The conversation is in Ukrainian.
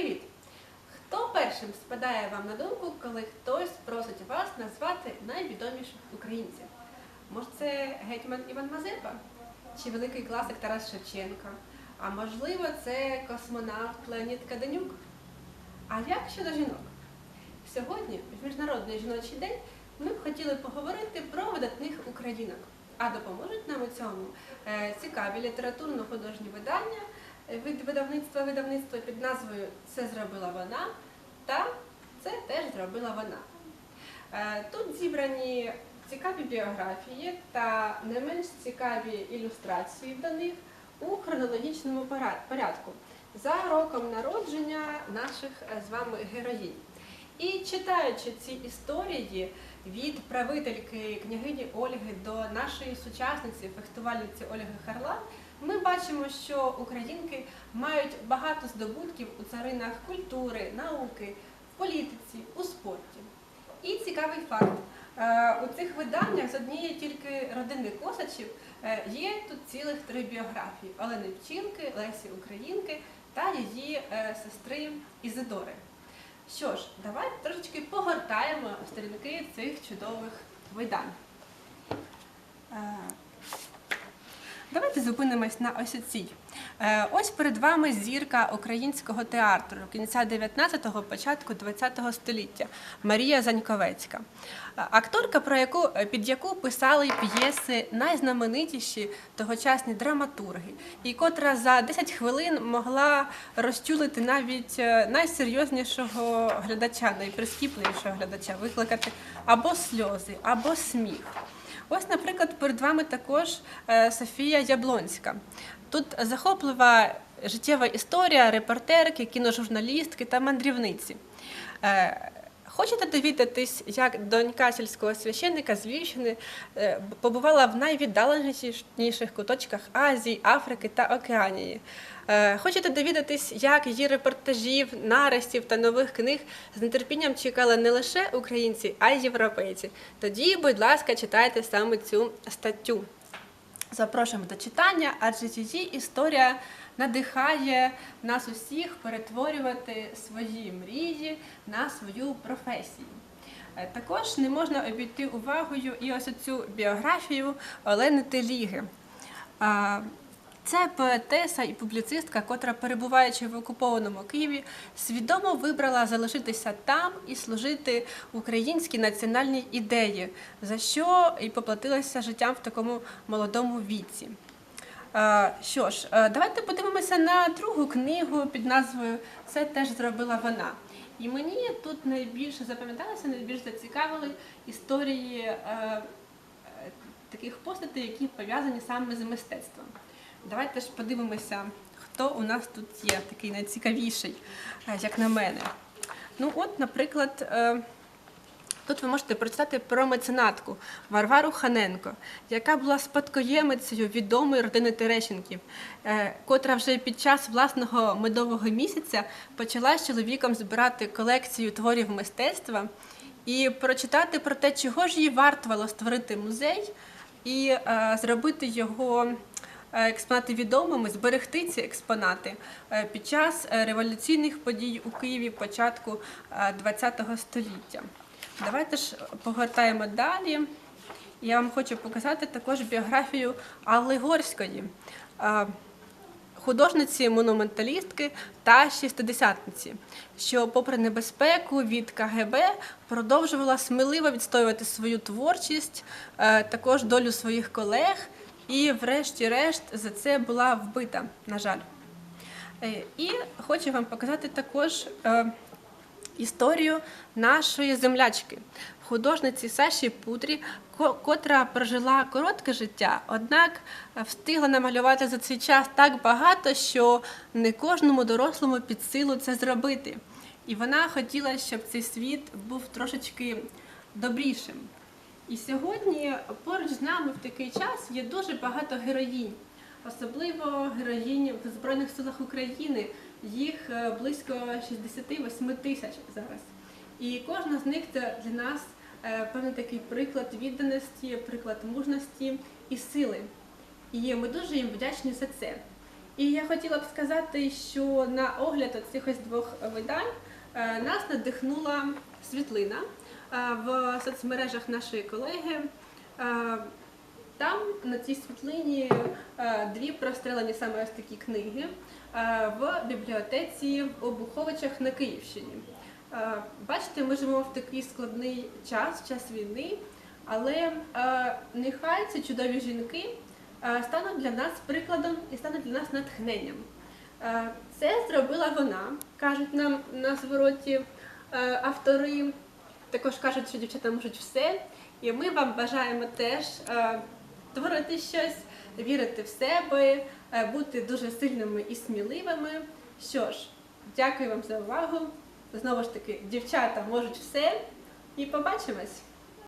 Привіт! Хто першим спадає вам на думку, коли хтось просить вас назвати найвідоміших українців? Може, це гетьман Іван Мазепа? Чи великий класик Тарас Шевченко? А можливо, це космонавт Леонід Каденюк? А як щодо жінок? Сьогодні, в Міжнародний жіночий день, ми б хотіли поговорити про видатних українок. А допоможуть нам у цьому е, цікаві літературно-художні видання від видавництва видавництва під назвою Це зробила вона та Це теж зробила вона. Е, Тут зібрані цікаві біографії та не менш цікаві ілюстрації до них у хронологічному порядку за роком народження наших е, з вами героїнь. І читаючи ці історії від правительки княгині Ольги до нашої сучасниці, фехтувальниці Ольги Харлан, ми бачимо, що українки мають багато здобутків у царинах культури, науки, в політиці, у спорті. І цікавий факт. е, У цих виданнях з однієї тільки родини Косачів е, є тут цілих три біографії Олени Пчілки, Лесі Українки та її е, сестри Ізидори. Що ж, давайте трошечки погортаємо сторінки цих чудових видань. Е, Давайте зупинимось на ось цій. Е, Ось перед вами зірка українського театру кінця 19-го, початку 20-го століття Марія Заньковецька. Е, Акторка, про яку, під яку писали п'єси найзнаменитіші тогочасні драматурги, і котра за 10 хвилин могла розчулити навіть е, найсерйознішого глядача, найприскіпливішого глядача, викликати або сльози, або сміх. Ось, наприклад, перед вами також е, Софія Яблонська. Тут захоплива життєва історія репортерки, кіножурналістки та мандрівниці. Хочете довідатись, як донька сільського священника з Львівщини е, побувала в найвіддаленіших куточках Азії, Африки та Океанії? Е, Хочете довідатись, як її репортажів, наростів та нових книг з нетерпінням чекали не лише українці, а й європейці? Тоді, будь ласка, читайте саме цю статтю. Запрошуємо до читання, адже її історія надихає нас усіх перетворювати свої мрії на свою професію. Е, Також не можна обійти увагою і ось цю біографію Олени Теліги. Це поетеса і публіцистка, котра, перебуваючи в окупованому Києві, свідомо вибрала залишитися там і служити українській національній ідеї, за що і поплатилася життям в такому молодому віці. Е, Що ж, е, давайте подивимося на другу книгу під назвою Це теж зробила вона. І мені тут найбільше запам'яталося, найбільш зацікавили історії е, таких постатей, які пов'язані саме з мистецтвом. Давайте ж подивимося, хто у нас тут є, такий найцікавіший, е, як на мене. Ну, от, наприклад, е, Тут ви можете прочитати про меценатку Варвару Ханенко, яка була спадкоємицею відомої родини Терещенків, е, котра вже під час власного медового місяця почала з чоловіком збирати колекцію творів мистецтва і прочитати про те, чого ж їй вартувало створити музей і зробити його експонати відомими, зберегти ці експонати е, під час е, революційних подій у Києві початку ХХ століття. Давайте ж погортаємо далі. Я вам хочу показати також біографію Алли Горської, е, художниці-монументалістки та шістидесятниці, що, попри небезпеку від КГБ, продовжувала сміливо відстоювати свою творчість, е, також долю своїх колег, і, врешті-решт, за це була вбита, на жаль. Е, І хочу вам показати також е, історію нашої землячки, художниці Саші Путрі, котра прожила коротке життя, однак е, встигла намалювати за цей час так багато, що не кожному дорослому під силу це зробити. І вона хотіла, щоб цей світ був трошечки добрішим. І сьогодні поруч з нами в такий час є дуже багато героїнь, особливо героїнь в Збройних силах України. Їх е, близько 68 тисяч зараз. І кожна з них це для нас е, певний такий приклад відданості, приклад мужності і сили. І ми дуже їм вдячні за це. І я хотіла б сказати, що на огляд цих ось двох видань е, нас надихнула світлина в соцмережах нашої колеги. Е, Там на цій світлині е, дві прострелені саме ось такі книги е, в бібліотеці в Обуховичах на Київщині. Е, Бачите, ми живемо в такий складний час, час війни, але е, нехай ці чудові жінки е, стануть для нас прикладом і стануть для нас натхненням. Е, Це зробила вона, кажуть нам на звороті е, автори. Також кажуть, що дівчата можуть все. І ми вам бажаємо теж е, творити щось, вірити в себе, е, бути дуже сильними і сміливими. Що ж, дякую вам за увагу. Знову ж таки, дівчата можуть все. І побачимось!